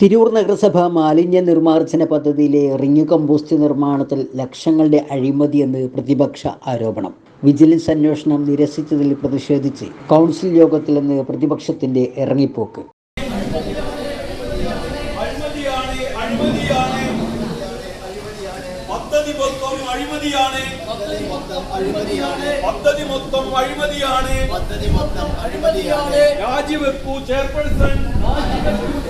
തിരൂർ നഗരസഭ മാലിന്യ നിർമ്മാർജന പദ്ധതിയിലെ റിങ് കമ്പോസ്റ്റ് നിർമ്മാണത്തിൽ ലക്ഷങ്ങളുടെ അഴിമതിയെന്ന് പ്രതിപക്ഷ ആരോപണം. വിജിലൻസ് അന്വേഷണം നിരസിച്ചതിൽ പ്രതിഷേധിച്ച് കൗൺസിൽ യോഗത്തിൽ നിന്ന് പ്രതിപക്ഷത്തിന്റെ ഇറങ്ങിപ്പോക്ക്. അഴിമതിയാണ് അഴിമതിയാണ്. പദ്ധതി മൊത്തം അഴിമതിയാണ്. പദ്ധതി മൊത്തം അഴിമതിയാണ്. പദ്ധതി മൊത്തം അഴിമതിയാണ്. പദ്ധതി മൊത്തം അഴിമതിയാണ്. രാജിവെക്കൂ ചെയർപേഴ്സൺ. രാജിവെക്കൂ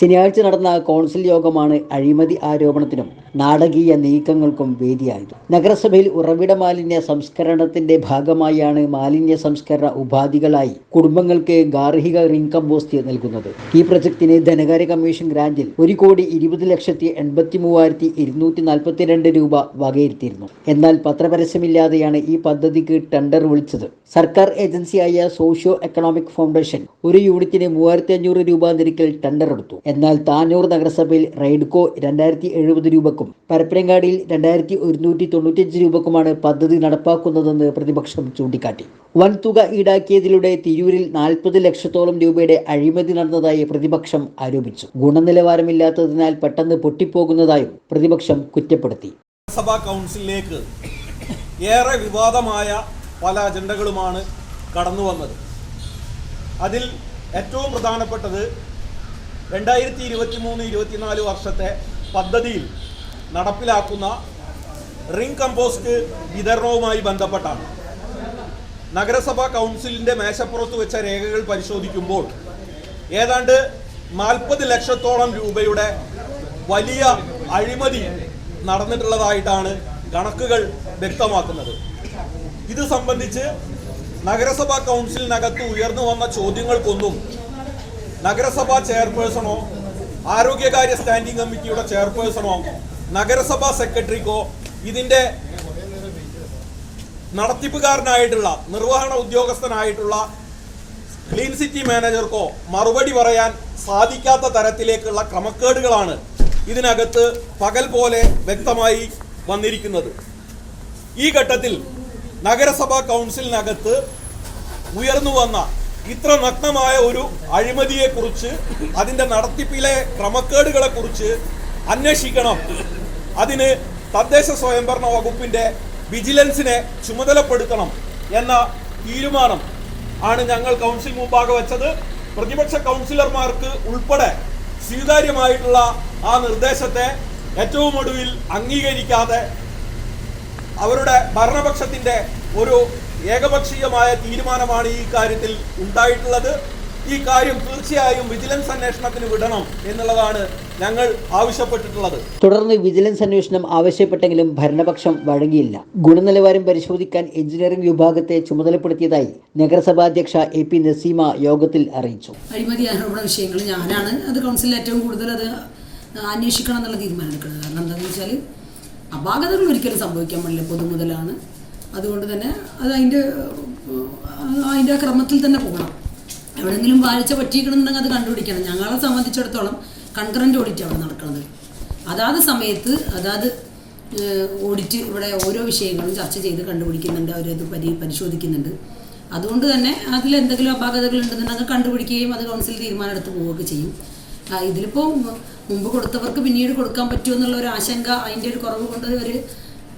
ശനിയാഴ്ച നടന്ന കൗൺസിൽ യോഗമാണ് അഴിമതി ആരോപണത്തിനും നാടകീയ നീക്കങ്ങൾക്കും വേദിയായത്. നഗരസഭയിൽ ഉറവിട മാലിന്യ സംസ്കരണത്തിന്റെ ഭാഗമായാണ് മാലിന്യ സംസ്കരണ ഉപാധികളായി കുടുംബങ്ങൾക്ക് ഗാർഹിക റിംഗ് കമ്പോസ്റ്റ് നൽകുന്നത്. ഈ പ്രൊജക്ടിന് ധനകാര്യ കമ്മീഷൻ ഗ്രാന്റിൽ ഒരു കോടി ഇരുപത് ലക്ഷത്തി എൺപത്തി മൂവായിരത്തി ഇരുന്നൂറ്റി നാൽപ്പത്തിരണ്ട് രൂപ വകയിരുത്തിയിരുന്നു. എന്നാൽ പത്രപരസ്യമില്ലാതെയാണ് ഈ പദ്ധതിക്ക് ടെൻഡർ വിളിച്ചത്. സർക്കാർ ഏജൻസിയായ സോഷ്യോ എക്കണോമിക് ഫൗണ്ടേഷൻ ഒരു യൂണിറ്റിന് മൂവായിരത്തി അഞ്ഞൂറ് രൂപ നിരക്കിൽ ടെൻഡർ എടുത്തു. എന്നാൽ താനൂർ നഗരസഭയിൽ റെയ്ഡ്കോ രണ്ടായിരത്തി എഴുപത് രൂപക്കും പരപ്പനങ്ങാടിയിൽ രണ്ടായിരത്തി ഒരുന്നൂറ്റി തൊണ്ണൂറ്റിയഞ്ച് രൂപക്കുമാണ് പദ്ധതി നടപ്പാക്കുന്നതെന്ന് പ്രതിപക്ഷം ചൂണ്ടിക്കാട്ടി. വൻതുക ഈടാക്കിയതിലൂടെ തിരൂരിൽ നാൽപ്പത് ലക്ഷത്തോളം രൂപയുടെ അഴിമതി നടന്നതായി പ്രതിപക്ഷം ആരോപിച്ചു. ഗുണനിലവാരമില്ലാത്തതിനാൽ പെട്ടെന്ന് പൊട്ടിപ്പോകുന്നതായും പ്രതിപക്ഷം കുറ്റപ്പെടുത്തി. സഭാ കൗൺസിലിലേക്ക് ഏറെ വിവാദമായ പല അജണ്ടകളുമാണ് കടന്നു വന്നത് അതിൽ ഏറ്റവും പ്രധാനപ്പെട്ടത് രണ്ടായിരത്തി ഇരുപത്തി മൂന്ന് ഇരുപത്തിനാല് വർഷത്തെ പദ്ധതിയിൽ നടപ്പിലാക്കുന്ന റിംഗ് കമ്പോസ്റ്റ് വിതരണവുമായി ബന്ധപ്പെട്ടാണ്. നഗരസഭാ കൗൺസിലിന്റെ മേശപ്പുറത്ത് വെച്ച രേഖകൾ പരിശോധിക്കുമ്പോൾ ഏതാണ്ട് നാൽപ്പത് ലക്ഷത്തോളം രൂപയുടെ വലിയ അഴിമതി നടന്നിട്ടുള്ളതായിട്ടാണ് കണക്കുകൾ വ്യക്തമാക്കുന്നത്. ഇത് സംബന്ധിച്ച് നഗരസഭാ കൗൺസിലിനകത്ത് ഉയർന്നു വന്ന ചോദ്യങ്ങൾക്കൊന്നും നഗരസഭാ ചെയർപേഴ്സണോ ആരോഗ്യകാര്യ സ്റ്റാൻഡിംഗ് കമ്മിറ്റിയുടെ ചെയർപേഴ്സണോ നഗരസഭാ സെക്രട്ടറിക്കോ ഇതിന്റെ നടത്തിപ്പുകാരനായിട്ടുള്ള നിർവഹണ ഉദ്യോഗസ്ഥനായിട്ടുള്ള ക്ലീൻ സിറ്റി മാനേജർക്കോ മറുപടി പറയാൻ സാധിക്കാത്ത തരത്തിലേക്കുള്ള ക്രമക്കേടുകളാണ് ഇതിനകത്ത് പകൽ പോലെ വ്യക്തമായി വന്നിരിക്കുന്നത്. ഈ ഘട്ടത്തിൽ നഗരസഭാ കൗൺസിലിനകത്ത് ഉയർന്നു വന്ന ഇത്ര നഗ്നമായ ഒരു അഴിമതിയെക്കുറിച്ച് അതിന്റെ നടത്തിപ്പിലെ ക്രമക്കേടുകളെ കുറിച്ച് അന്വേഷിക്കണം. അതിന് തദ്ദേശ സ്വയംഭരണ വകുപ്പിന്റെ വിജിലൻസിനെ ചുമതലപ്പെടുത്തണം എന്ന തീരുമാനം ആണ് ഞങ്ങൾ കൗൺസിൽ മുമ്പാകെ വെച്ചത്. പ്രതിപക്ഷ കൗൺസിലർമാർക്ക് ഉൾപ്പെടെ സ്വീകാര്യമായിട്ടുള്ള ആ നിർദ്ദേശത്തെ ഏറ്റവും ഒടുവിൽ അംഗീകരിക്കാതെ അവരുടെ ഭരണപക്ഷത്തിന്റെ ഒരു ഏകപക്ഷീയമായ തീരുമാനമാണ് ഈ കാര്യത്തിൽ ഉണ്ടായിട്ടുള്ളത്. ഈ കാര്യം തീർച്ചയായും വിജിലൻസ് അന്വേഷണത്തിന് വിടണം എന്നുള്ളതാണ് ഞങ്ങൾ ആവശ്യപ്പെട്ടിട്ടുള്ളത്. തുടർന്ന് വിജിലൻസ് അന്വേഷണം ആവശ്യപ്പെട്ടെങ്കിലും ഭരണപക്ഷം വഴങ്ങിയില്ല. ഗുണനിലവാരം പരിശോധിക്കാൻ എഞ്ചിനീയറിംഗ് വിഭാഗത്തെ ചുമതലപ്പെടുത്തിയതായി നഗരസഭാധ്യക്ഷ എ പി നസീമ യോഗത്തിൽ അറിയിച്ചു. അഴിമതി ആരോപണ വിഷയങ്ങൾ ഞാനാണ് അത് കൗൺസിലിൽ ഏറ്റവും കൂടുതൽ അത് അന്വേഷിക്കണം എന്നുള്ള തീരുമാനം എടുക്കുന്നത്. കാരണം എന്താണെന്ന് വെച്ചാൽ അപാകതകൾ ഒരിക്കലും സംഭവിക്കാൻ പാടില്ല പൊതുമുതലാണ്. അതുകൊണ്ട് തന്നെ അത് അതിന്റെ അതിന്റെ ക്രമത്തിൽ തന്നെ പോകണം. എവിടെയെങ്കിലും വാഴ്ച പറ്റിയിരിക്കണമെന്നുണ്ടെങ്കിൽ അത് കണ്ടുപിടിക്കണം. ഞങ്ങളെ സംബന്ധിച്ചിടത്തോളം കൺകറന്റ് ഓഡിറ്റ് അവിടെ നടക്കുന്നത്. അതാത് സമയത്ത് അതാത് ഓഡിറ്റ് ഇവിടെ ഓരോ വിഷയങ്ങളും ചർച്ച ചെയ്ത് കണ്ടുപിടിക്കുന്നുണ്ട്. അവരത് പരി പരിശോധിക്കുന്നുണ്ട്. അതുകൊണ്ട് തന്നെ അതിൽ എന്തെങ്കിലും അപാകതകൾ ഉണ്ടെന്നുണ്ടെങ്കിൽ കണ്ടുപിടിക്കുകയും അത് കൗൺസിൽ തീരുമാനം എടുത്ത് പോവുകയൊക്കെ ചെയ്യും. ഇതിലിപ്പോൾ മുമ്പ് കൊടുത്തവർക്ക് പിന്നീട് കൊടുക്കാൻ പറ്റുമെന്നുള്ള ഒരു ആശങ്ക അതിന്റെ ഒരു കുറവ് കൊണ്ട് ഒരു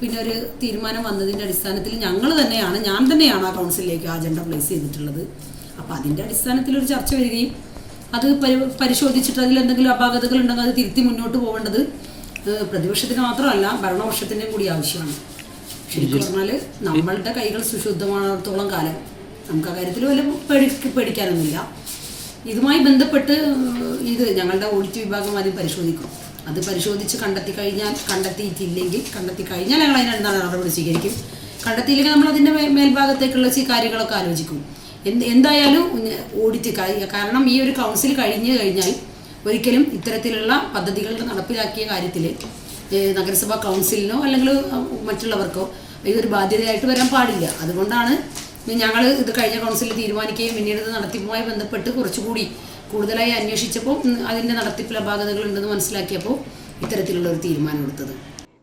പിന്നെ ഒരു തീരുമാനം വന്നതിന്റെ അടിസ്ഥാനത്തിൽ ഞങ്ങൾ തന്നെയാണ് ഞാൻ തന്നെയാണ് ആ കൗൺസിലിലേക്ക് ആ അജണ്ട പ്ലേസ് ചെയ്തിട്ടുള്ളത്. അപ്പോൾ അതിന്റെ അടിസ്ഥാനത്തിൽ ഒരു ചർച്ച വരികയും അത് പരി പരിശോധിച്ചിട്ട് അതിൽ എന്തെങ്കിലും അപാകതകൾ ഉണ്ടെങ്കിൽ അത് തിരുത്തി മുന്നോട്ട് പോകേണ്ടത് പ്രതിപക്ഷത്തിന് മാത്രമല്ല ഭരണപക്ഷത്തിന്റെയും കൂടി ആവശ്യമാണ്. ശരിക്കും പറഞ്ഞാൽ നമ്മളുടെ കൈകൾ സുശുദ്ധമാണത്തോളം കാലം. നമുക്ക് ആ കാര്യത്തിൽ വല്ല പേടി പേടിക്കാനൊന്നുമില്ല. ഇതുമായി ബന്ധപ്പെട്ട് ഇത് ഞങ്ങളുടെ ഓഡിറ്റ് വിഭാഗം ആദ്യം പരിശോധിക്കും. അത് പരിശോധിച്ച് കണ്ടെത്തി കഴിഞ്ഞാൽ കണ്ടെത്തിയിട്ടില്ലെങ്കിൽ കണ്ടെത്തി കഴിഞ്ഞാൽ ഞങ്ങൾ അതിനെന്താണ് നടപടി സ്വീകരിക്കും. കണ്ടെത്തിയില്ലെങ്കിൽ നമ്മൾ അതിന്റെ മേൽഭാഗത്തേക്കുള്ള കാര്യങ്ങളൊക്കെ ആലോചിക്കും. എന്ത് എന്തായാലും ഓഡിറ്റ് കാരണം ഈ ഒരു കൗൺസിൽ കഴിഞ്ഞു കഴിഞ്ഞാൽ ഒരിക്കലും ഇത്തരത്തിലുള്ള പദ്ധതികൾ നടപ്പിലാക്കിയ കാര്യത്തിൽ നഗരസഭാ കൗൺസിലിനോ അല്ലെങ്കിൽ മറ്റുള്ളവർക്കോ ഇതൊരു ബാധ്യതയായിട്ട് വരാൻ പാടില്ല. അതുകൊണ്ടാണ് ഞങ്ങൾ ഇത് കഴിഞ്ഞ കൗൺസിലിൽ തീരുമാനിക്കുകയും പിന്നീട് ഇത് നടത്തിപ്പുമായി ബന്ധപ്പെട്ട് കുറച്ചുകൂടി കൂടുതലായി അന്വേഷിച്ചപ്പോൾ അതിന്റെ നടത്തിപ്പിലെ ഉണ്ടെന്ന് മനസ്സിലാക്കിയപ്പോൾ ഇത്തരത്തിലുള്ള ഒരു തീരുമാനം എടുത്തത്.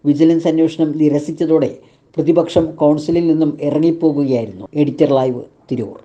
വിജിലൻസ് അന്വേഷണം നിരസിച്ചതോടെ പ്രതിപക്ഷം കൗൺസിലിൽ നിന്നും ഇറങ്ങിപ്പോകുകയായിരുന്നു. Editor live Tirur.